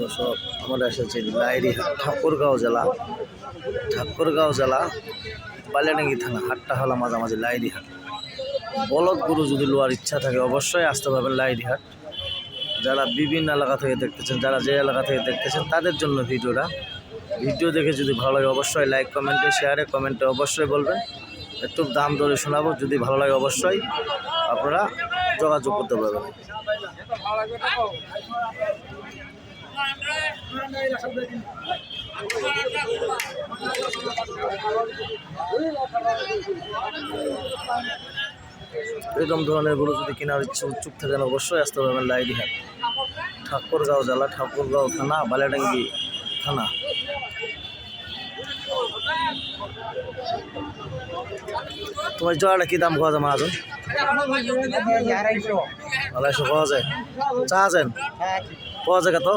দর্শক আমরা এসেছি লাইরিহাট ঠাকুরগাঁও জেলা ঠাকুরগাঁও জেলা বালিয়াডাঙ্গি থানা হাটটা হলো মাঝামাঝি লাইরিহাট বলদ গরু যদি লোয়ার ইচ্ছা থাকে, অবশ্যই আসতে পারবেন লাইরিহাট যারা বিভিন্ন এলাকা থেকে দেখতেছেন, যারা যে এলাকা থেকে দেখতেছেন, তাদের জন্য ভিডিওটা। ভিডিও দেখে যদি ভালো লাগে, অবশ্যই লাইক কমেন্টে শেয়ারে কমেন্টে অবশ্যই বলবেন। একটু দাম দরে শোনাবো, যদি ভালো লাগে অবশ্যই আপনারা যোগাযোগ করতে পারবেন। এরকম ধরনের গরু যদি কেনার ইচ্ছে উৎসুক থাকেন অবশ্যই আসতে পারবেন হ্যাঁ ঠাকুরগাঁও জেলা, ঠাকুরগাঁও থানা, বালাডাঙ্গি থানা। তোমার জোড়াটা কি দাম পাওয়া যায় মাহাজন? আড়াইশো। পাওয়া যায়। চা আছেন পাওয়া যায় কত?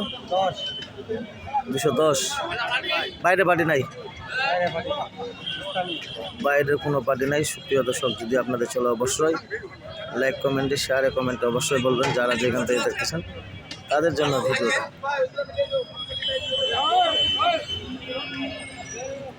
দুশো। দশ। বাইরে পার্টি নাই? বাইরের কোনো পার্টি নাই। সুপ্রিয় দর্শক যদি আপনাদের চলে অবশ্যই লাইক কমেন্টে শেয়ারে কমেন্টে অবশ্যই বলবেন যারা যেখান থেকে দেখতেছেন তাদের জন্য ভিডিওটা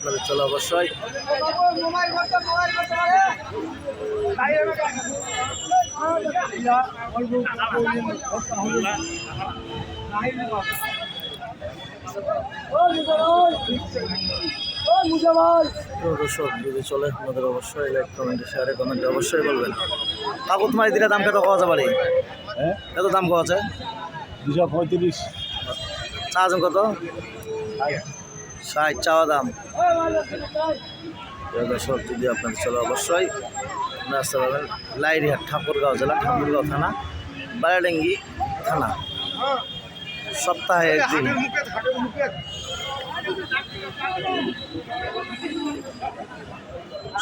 আপনাদের চলে অবশ্যই। দর্শক যদি চলে আপনাদের অবশ্যই লাইক কমেন্টে শেয়ারে কমেন্টে অবশ্যই বলবেন। কাকু তোমার দিলে দাম কত পাওয়া যাবে হ্যাঁ? কত দাম যায়? দুশো পঁয়ত্রিশ। চা আছেন কত? ষাট চাওয়া দাম। দর্শক, যদি আপনাদের চলে অবশ্যই আসতে পারবেন লাইরিহাট ঠাকুরগাঁও জেলা, ঠাকুরগাঁও থানা বারাডাঙ্গি থানা। সপ্তাহে একদিন।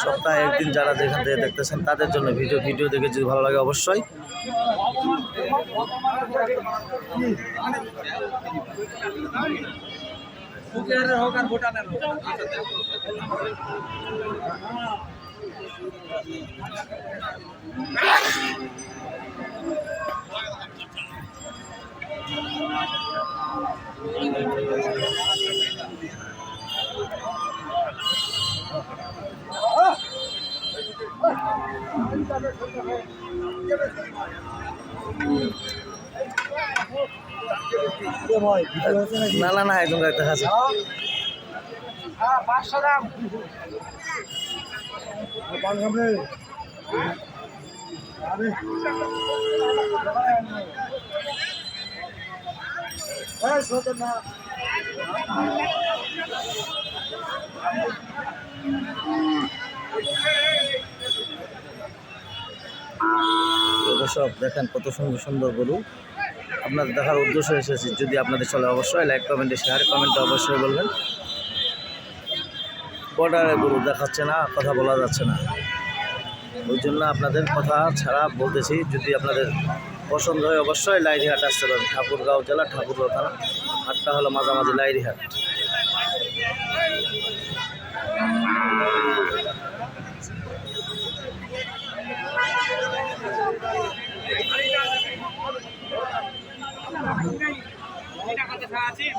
সপ্তাহে একদিন যারা যেখান থেকে দেখতেছেন, তাদের জন্য ভিডিও ভিডিও দেখে যদি ভালো লাগে অবশ্যই। কুচবিহারের হোক আর ভুটানের হোক Thank you. না না না একদম একটা আছে সব দেখেন কত সুন্দর সুন্দর গরু। আপনাদের দেখার উদ্দেশ্য এসেছি, যদি আপনাদের চলে অবশ্যই লাইক কমেন্টে শেয়ার কমেন্টে অবশ্যই বলবেন। বর্ডারে গরু দেখাচ্ছে না, কথা বলা যাচ্ছে না। ওই জন্য আপনাদের কথা ছাড়া বলতেছি, যদি আপনাদের পছন্দ হয় অবশ্যই লাইরিহাট আসতে পারেন। ঠাকুরগাঁও জেলা, ঠাকুরগাঁও থানা। হাটটা হলো মাঝামাঝি লাইরিহাট।